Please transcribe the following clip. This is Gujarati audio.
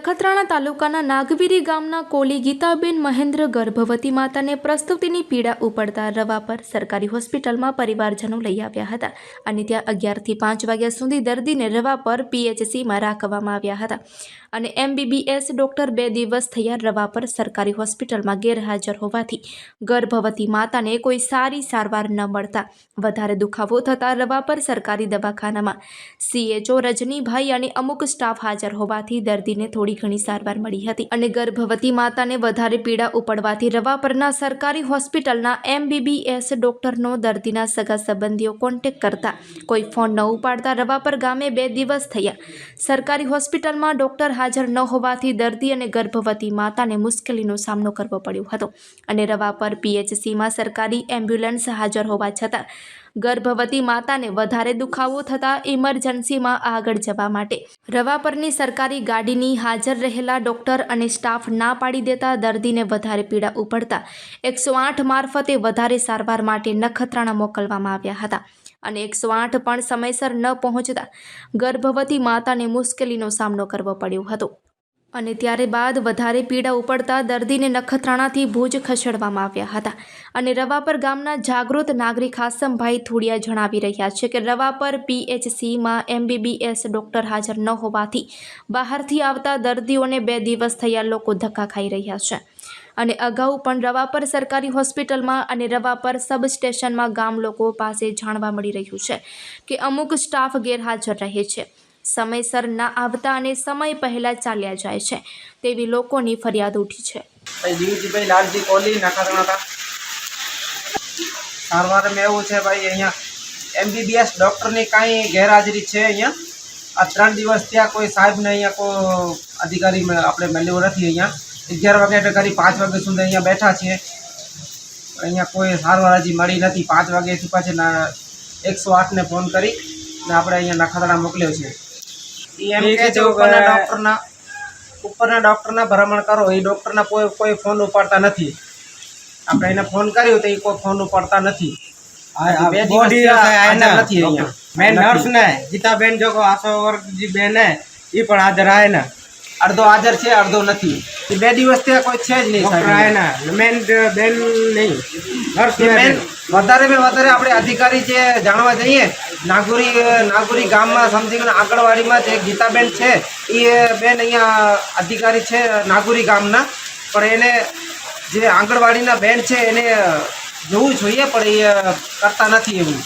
નખત્રાણા તાલુકાના નાગવીરી ગામના કોલી ગીતાબેન મહેન્દ્ર ગર્ભવતી માતાને પ્રસ્તુતિની પીડા ઉપડતા રવા પર સરકારી હોસ્પિટલમાં પરિવારજનો લઈ આવ્યા હતા અને ત્યાં અગિયારથી પાંચ વાગ્યા સુધી દર્દીને રવા પર પીએચસીમાં રાખવામાં આવ્યા હતા. અને એમબીબીએસ ડૉક્ટર બે દિવસ થયા રવા પર સરકારી હોસ્પિટલમાં ગેરહાજર હોવાથી ગર્ભવતી માતાને કોઈ સારી સારવાર ન મળતા વધારે દુખાવો થતાં રવા પર સરકારી દવાખાનામાં સીએચઓ રજનીભાઈ અને અમુક સ્ટાફ હાજર હોવાથી દર્દીને થોડી ઘણી સારવાર મળી હતી અને ગર્ભવતી માતાને વધારે પીડા ઉપડવાથી રવા પરના સરકારી હોસ્પિટલના એમબીબીએસ ડોક્ટરનો દર્દીના સગા સંબંધીઓ કોન્ટેક કરતા કોઈ ફોન ન ઉપાડતા રવા પર ગામે બે દિવસ થયા. સરકારી હોસ્પિટલમાં ડોક્ટર હાજર ન હોવાથી દર્દી અને ગર્ભવતી માતાને મુશ્કેલીનો સામનો કરવો પડ્યો હતો અને રવા પર પીએચસીમાં સરકારી એમ્બ્યુલન્સ હાજર હોવા છતાં ગર્ભવતી માતાને વધારે દુખાવો થતાં ઇમરજન્સીમાં આગળ જવા માટે રવા પરની સરકારી ગાડીની હાજર રહેલા ડોક્ટર અને સ્ટાફ ના પાડી દેતા દર્દીને વધારે પીડા ઉપડતા એકસો આઠ મારફતે વધારે સારવાર માટે નખત્રાણા મોકલવામાં આવ્યા હતા. અને એકસો આઠ પણ સમયસર ન પહોંચતા ગર્ભવતી માતાને મુશ્કેલીનો સામનો કરવો પડ્યો હતો. અને ત્યારે બાદ વધારે પીડા ઉપડતા દર્દીને નખત્રાણાથી ભુજ ખસેડવામાં આવ્યા હતા. અને રવાપર ગામના જાગૃત નાગરિક હાસમભાઈ થોડિયા જણાવી રહ્યા છે કે રવાપર પીએચસીમાં એમબીબીએસ ડૉક્ટર હાજર ન હોવાથી બહારથી આવતા દર્દીઓને બે દિવસ થયા લોકો ધક્કા ખાઈ રહ્યા છે. અને અગાઉ પણ રવાપર સરકારી હોસ્પિટલમાં અને રવાપર સબ સ્ટેશનમાં ગામ લોકો પાસે જાણવા મળી રહ્યું છે કે અમુક સ્ટાફ ગેરહાજર રહે છે. સમયસર ના આવતા અને સમય પહેલાં ચાલ્યા જાય છે તેવી લોકોની ફરિયાદ ઉઠી છે. ભાઈ જીવજીભાઈ લાલજી કોહલી નખત્રાણા સારવારમાં એવું છે ભાઈ અહીંયા એમબીબીએસ ડૉક્ટરની કાંઈ ગેરહાજરી છે અહીંયા? આ ત્રણ દિવસ ત્યાં કોઈ સાહેબને અહીંયા કોઈ અધિકારી આપણે મળ્યો નથી અહીંયા. અગિયાર વાગે કરી પાંચ વાગ્યા સુધી અહીંયા બેઠા છીએ. અહીંયા કોઈ સારવાર હજી મળી નથી. પાંચ વાગ્યાથી પાછી ના એકસો આઠને ફોન કરી ને આપણે અહીંયા નખાતડા મોકલ્યો છે. એમ કે છે ઉપરના ડૉક્ટરના ઉપરના ડૉક્ટરના ભ્રમણ કરો. એ ડૉક્ટરના કોઈ કોઈ ફોન ઉપાડતા નથી. આપણે એને ફોન કર્યો તો એ કોઈ ફોન ઉપાડતા નથી. મેન નર્સ ને ગીતાબેન જો આશા વર્ગ બેન ઈ પણ હાજર આવે ને અડધો હાજર છે અડધો નથી. એ બે દિવસ ત્યાં કોઈ છે જ નહીં સાહેબ. મેન બેન નહીં. બેન. વધારે મેં વધારે આપણે અધિકારી જે જાણવા જઈએ નાગુરી નાગુરી ગામમાં સમજી આંગણવાડીમાં જે ગીતાબેન છે એ બેન અહીંયા અધિકારી છે નાગુરી ગામના. પણ એને જે આંગણવાડીના બેન છે એને જોવું જોઈએ પણ એ કરતા નથી એવું.